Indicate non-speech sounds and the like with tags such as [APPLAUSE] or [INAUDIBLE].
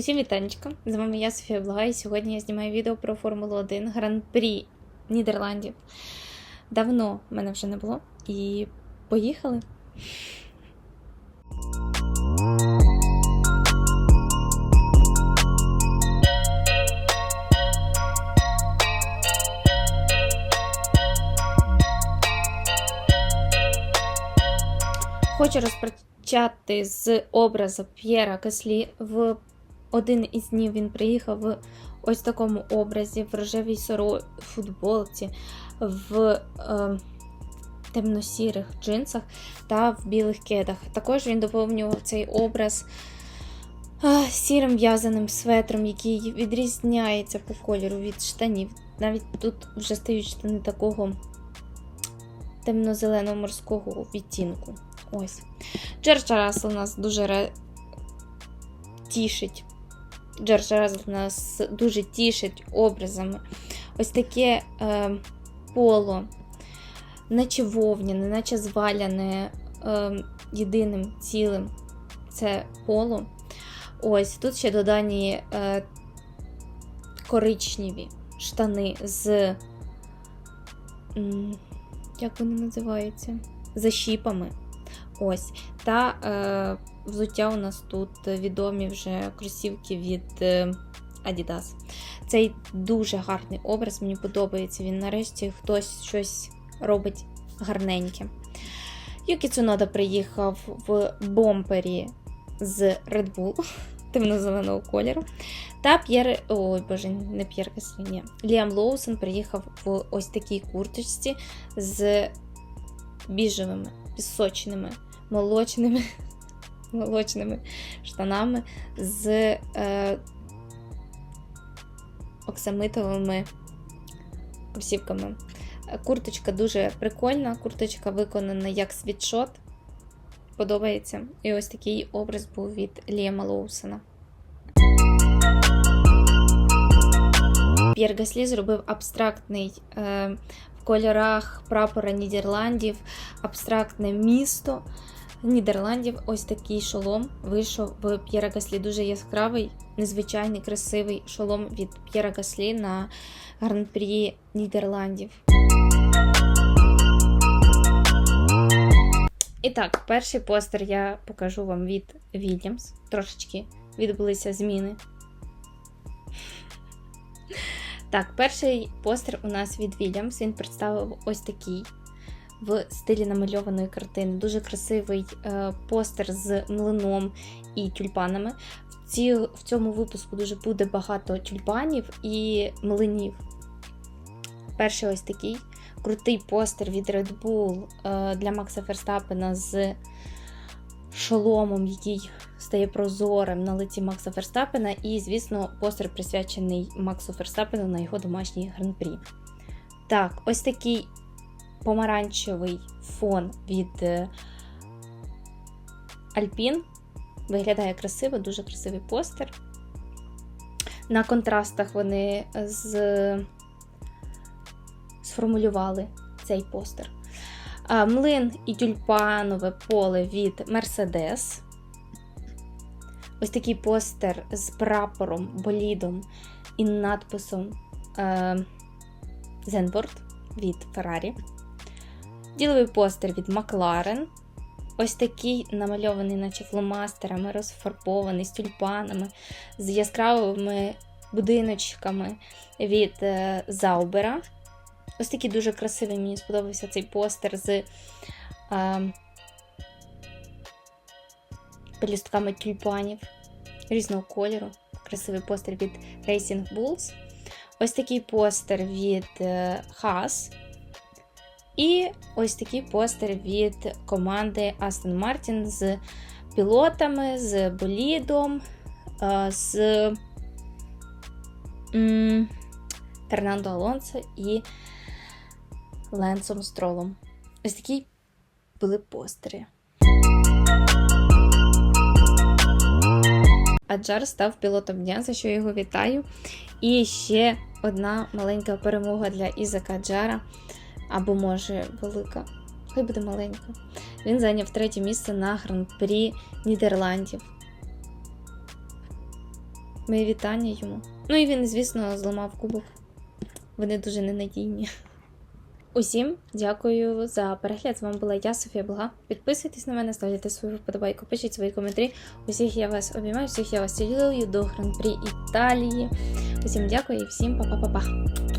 Усім вітанечка! З вами я Софія Блага, і сьогодні я знімаю відео про Формулу 1 Гран-прі Нідерландів. Давно мене вже не було. І поїхали. Хочу розпочати з образу П'єра Каслі. В один із днів він приїхав в ось такому образі, в рожевій соро футболці, в е, темно-сірих джинсах та в білих кедах. Також він доповнював цей образ е, сірим в'язаним светром, який відрізняється по кольору від штанів. Навіть тут вже стають штани такого темно-зеленого морського відтінку. Ось. Джордж Рассел нас дуже тішить. Джордж Рассел нас дуже тішить образами. Ось таке е, поло, наче вовняне, наче зваляне е, єдиним цілим це поло. Ось тут ще додані е, коричневі штани з. Як вони називаються? Защіпами. Ось. Та е, взуття у нас тут відомі вже кросівки від е, Adidas. Цей дуже гарний образ, мені подобається. Він нарешті хтось щось робить гарненьке. Юкі Цунода приїхав в бомпері з Red Bull [LAUGHS] темно-зеленого кольору. Та П'єр. Ой, боже, не П'єр Гаслі, ні. Ліам Лоусон приїхав в ось такій курточці з біжевими, пісочними молочними [LAUGHS] молочними штанами з е, оксамитовими кросівками. Курточка дуже прикольна, курточка виконана як світшот. Подобається. І ось такий образ був від Ліама Лоусона. П'єр Гаслі зробив абстрактний е, в кольорах прапора Нідерландів, абстрактне місто. Нідерландів ось такий шолом вийшов в П'єра Гаслі. Дуже яскравий, незвичайний, красивий шолом від П'єра Гаслі на гран-прі Нідерландів. І так, перший постер я покажу вам від Вільямс. Трошечки відбулися зміни. Так, перший постер у нас від Вільямс. Він представив ось такий в стилі намальованої картини. Дуже красивий е, постер з млином і тюльпанами. В, ці, в цьому випуску дуже буде багато тюльпанів і млинів. Перший ось такий крутий постер від Red Bull е, для Макса Ферстапена з шоломом, який стає прозорим на лиці Макса Ферстапена. І, звісно, постер присвячений Максу Ферстапену на його домашній гран-прі. Так, ось такий помаранчевий фон від Альпін. Виглядає красиво, дуже красивий постер. На контрастах вони з... сформулювали цей постер. Млин і тюльпанове поле від Mercedes. Ось такий постер з прапором, болідом і надписом е, Zenboard від Ferrari. Діловий постер від Макларен. Ось такий намальований, наче фломастерами, розфарбований з тюльпанами, з яскравими будиночками від е, Заубера. Ось такий дуже красивий, мені сподобався цей постер з е, пелюстками тюльпанів різного кольору. Красивий постер від Racing Bulls. Ось такий постер від е, Haas. І ось такий постер від команди Aston Martin з пілотами, з болідом, з Фернандо Алонсо і Ленсом Стролом. Ось такі були постери. Аджар став пілотом дня, за що я його вітаю. І ще одна маленька перемога для Ізака Джара. Або, може, велика. Хай буде маленька. Він зайняв третє місце на гран-прі Нідерландів. Мої вітання йому. Ну і він, звісно, зламав кубок. Вони дуже ненадійні. Усім дякую за перегляд. З вами була я, Софія Блага. Підписуйтесь на мене, ставте свою вподобайку, пишіть свої коментарі. Усіх я вас обіймаю, всіх я вас цілую до гран-прі Італії. Усім дякую і всім па-па-па-па.